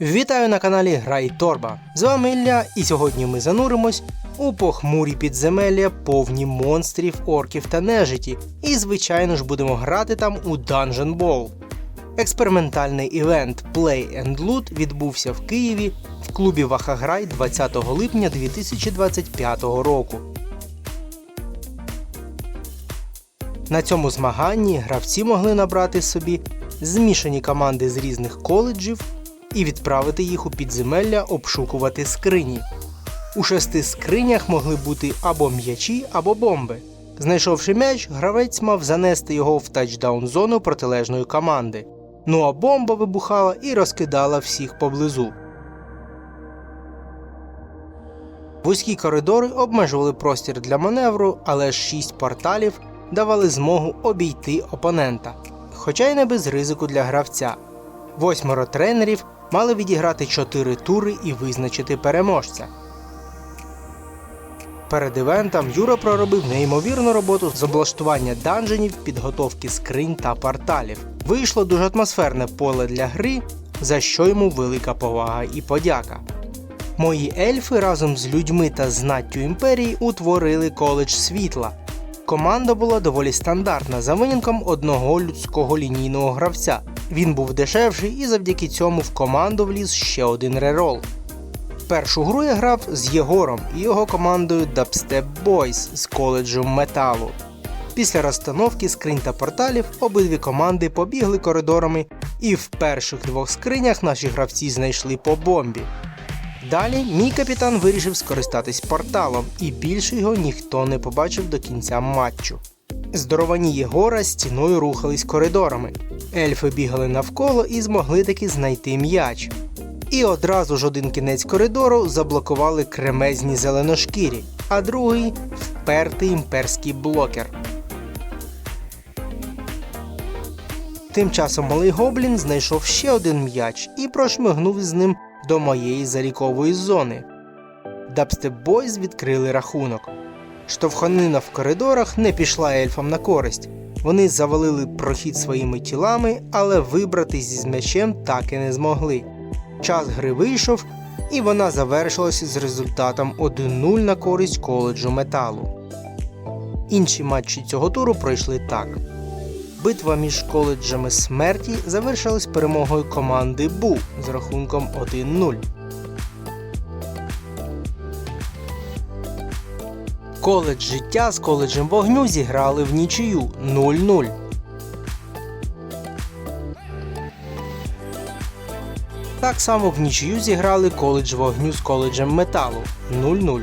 Вітаю на каналі Грай Торба. З вами Ілля, і сьогодні ми зануримось у похмурі підземелля, повні монстрів, орків та нежиті. І, звичайно ж, будемо грати там у Dungeon Ball. Експериментальний івент Play and Loot відбувся в Києві в клубі Вахаграй 20 липня 2025 року. На цьому змаганні гравці могли набрати собі змішані команди з різних коледжів і відправити їх у підземелля обшукувати скрині. У шести скринях могли бути або м'ячі, або бомби. Знайшовши м'яч, гравець мав занести його в тачдаун зону протилежної команди. Ну а бомба вибухала і розкидала всіх поблизу. Вузькі коридори обмежували простір для маневру, але ж шість порталів давали змогу обійти опонента, хоча й не без ризику для гравця. Восьмеро тренерів мали відіграти чотири тури і визначити переможця. Перед івентом Юра проробив неймовірну роботу з облаштування данженів, підготовки скринь та порталів. Вийшло дуже атмосферне поле для гри, за що йому велика повага і подяка. Мої ельфи разом з людьми та знаттю імперії утворили коледж світла. Команда була доволі стандартна, за винятком одного людського лінійного гравця. Він був дешевший і завдяки цьому в команду вліз ще один рерол. Першу гру я грав з Єгором і його командою Dubstep Boys з коледжу металу. Після розстановки скринь та порталів обидві команди побігли коридорами, і в перших двох скринях наші гравці знайшли по бомбі. Далі мій капітан вирішив скористатись порталом, і більше його ніхто не побачив до кінця матчу. Здоровані Єгора стіною рухались коридорами. Ельфи бігали навколо і змогли таки знайти м'яч. І одразу ж один кінець коридору заблокували кремезні зеленошкірі, а другий впертий імперський блокер. Тим часом малий гоблін знайшов ще один м'яч і прошмигнув з ним до моєї залікової зони. Дабстеп Бойз відкрили рахунок. Штовханина в коридорах не пішла ельфам на користь. Вони завалили прохід своїми тілами, але вибратись з м'ячем так і не змогли. Час гри вийшов, і вона завершилася з результатом 1-0 на користь коледжу металу. Інші матчі цього туру пройшли так. Битва між коледжами смерті завершилась перемогою команди Бу з рахунком 1-0. Коледж життя з коледжем вогню зіграли в нічию 0-0. Так само в нічию зіграли коледж вогню з коледжем металу 0-0.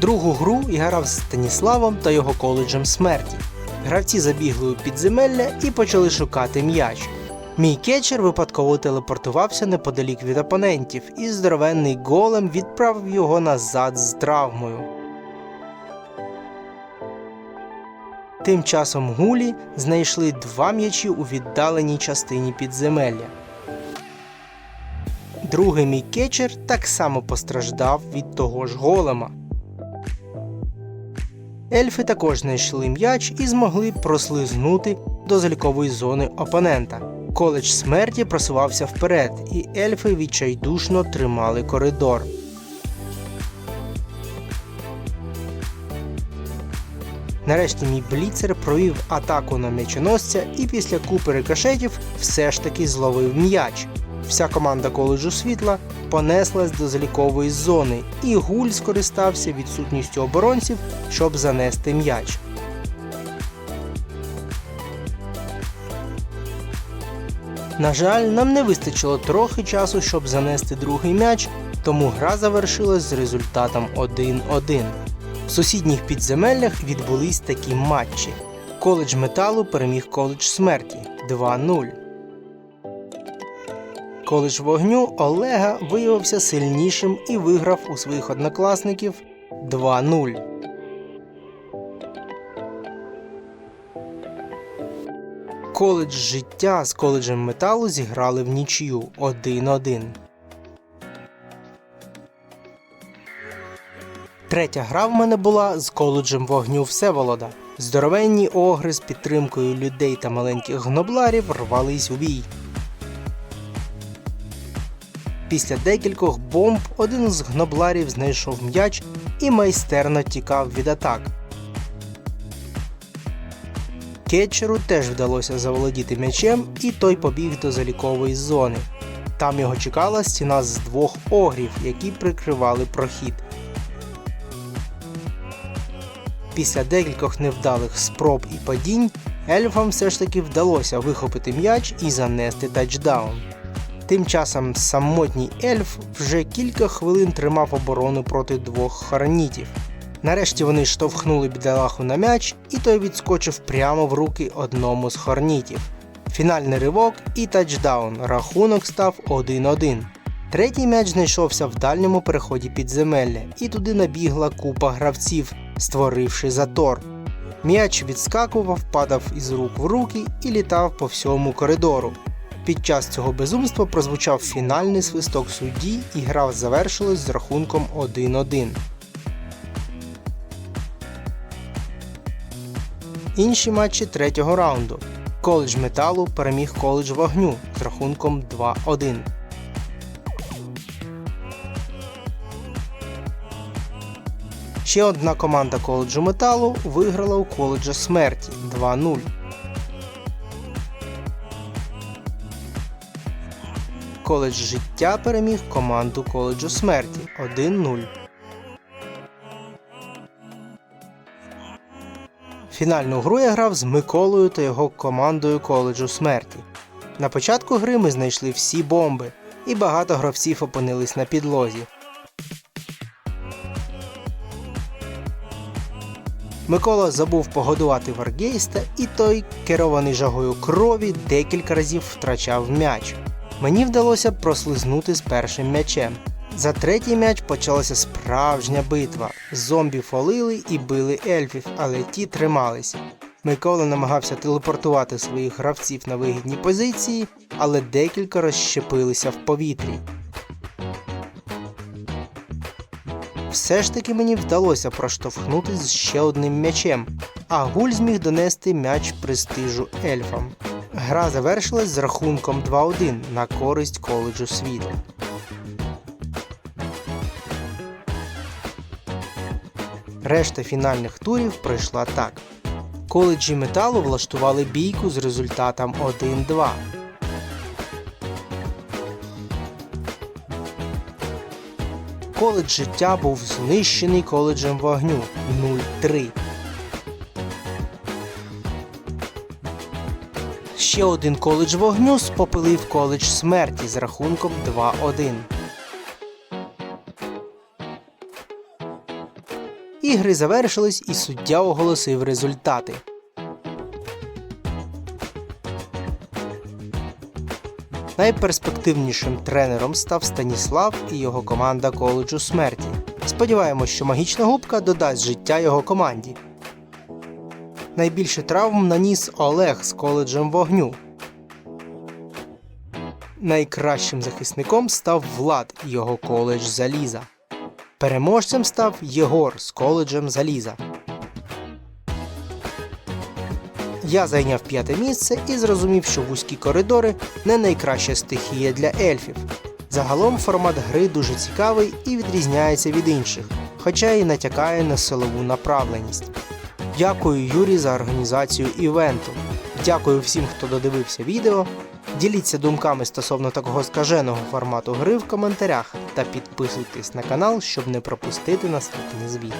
Другу гру грав з Станіславом та його коледжем смерті. Гравці забігли у підземелля і почали шукати м'яч. Мій кетчер випадково телепортувався неподалік від опонентів, і здоровенний голем відправив його назад з травмою. Тим часом гулі знайшли два м'ячі у віддаленій частині підземелля. Другий мій кетчер так само постраждав від того ж голема. Ельфи також знайшли м'яч і змогли прослизнути до залікової зони опонента. Коледж смерті просувався вперед, і ельфи відчайдушно тримали коридор. Нарешті мій бліцер провів атаку на м'ячоносця і після купи рикошетів все ж таки зловив м'яч. Вся команда коледжу світла понеслась до залікової зони, і гуль скористався відсутністю оборонців, щоб занести м'яч. На жаль, нам не вистачило трохи часу, щоб занести другий м'яч, тому гра завершилась з результатом 1-1. В сусідніх підземеллях відбулись такі матчі. Коледж металу переміг коледж смерті 2-0. Коледж вогню Олега виявився сильнішим і виграв у своїх однокласників 2-0. Коледж життя з коледжем металу зіграли в нічию 1-1. Третя гра в мене була з коледжем вогню Всеволода. Здоровенні огри з підтримкою людей та маленьких гнобларів рвались у бій. Після декількох бомб один з гнобларів знайшов м'яч і майстерно тікав від атак. Кетчеру теж вдалося заволодіти м'ячем, і той побіг до залікової зони. Там його чекала стіна з двох огрів, які прикривали прохід. Після декількох невдалих спроб і падінь ельфам все ж таки вдалося вихопити м'яч і занести тачдаун. Тим часом самотній ельф вже кілька хвилин тримав оборону проти двох хоронітів. Нарешті вони штовхнули бідолаху на м'яч, і той відскочив прямо в руки одному з хорнітів. Фінальний ривок і тачдаун. Рахунок став 1-1. Третій м'яч знайшовся в дальньому переході підземелля, і туди набігла купа гравців, створивши затор. М'яч відскакував, падав із рук в руки і літав по всьому коридору. Під час цього безумства прозвучав фінальний свисток судді і гра завершилась з рахунком 1-1. Інші матчі третього раунду. Коледж металу переміг коледж вогню з рахунком 2-1. Ще одна команда коледжу металу виграла у коледжа смерті 2-0. Коледж життя переміг команду коледжу смерті 1-0. Фінальну гру я грав з Миколою та його командою коледжу смерті. На початку гри ми знайшли всі бомби, і багато гравців опинились на підлозі. Микола забув погодувати Варгейста, і той, керований жагою крові, декілька разів втрачав м'яч. Мені вдалося прослизнути з першим м'ячем. За третій м'яч почалася справжня битва. Зомбі фолили і били ельфів, але ті тримались. Микола намагався телепортувати своїх гравців на вигідні позиції, але декілька розщепилися в повітрі. Все ж таки мені вдалося проштовхнути з ще одним м'ячем, а гуль зміг донести м'яч престижу ельфам. Гра завершилась з рахунком 2-1 на користь коледжу світла. Решта фінальних турів пройшла так. Коледжі металу влаштували бійку з результатом 1-2. Коледж життя був знищений коледжем вогню 0-3. Ще один коледж вогню спопилив коледж смерті з рахунком 2-1. Ігри завершились і суддя оголосив результати. Найперспективнішим тренером став Станіслав і його команда коледжу смерті. Сподіваємось, що магічна губка додасть життя його команді. Найбільше травм наніс Олег з коледжем вогню. Найкращим захисником став Влад і його коледж заліза. Переможцем став Єгор з коледжем заліза. Я зайняв п'яте місце і зрозумів, що вузькі коридори не найкраща стихія для ельфів. Загалом формат гри дуже цікавий і відрізняється від інших, хоча і натякає на силову направленість. Дякую Юрі за організацію івенту. Дякую всім, хто додивився відео. Діліться думками стосовно такого скаженого формату гри в коментарях та підписуйтесь на канал, щоб не пропустити наступний звіт.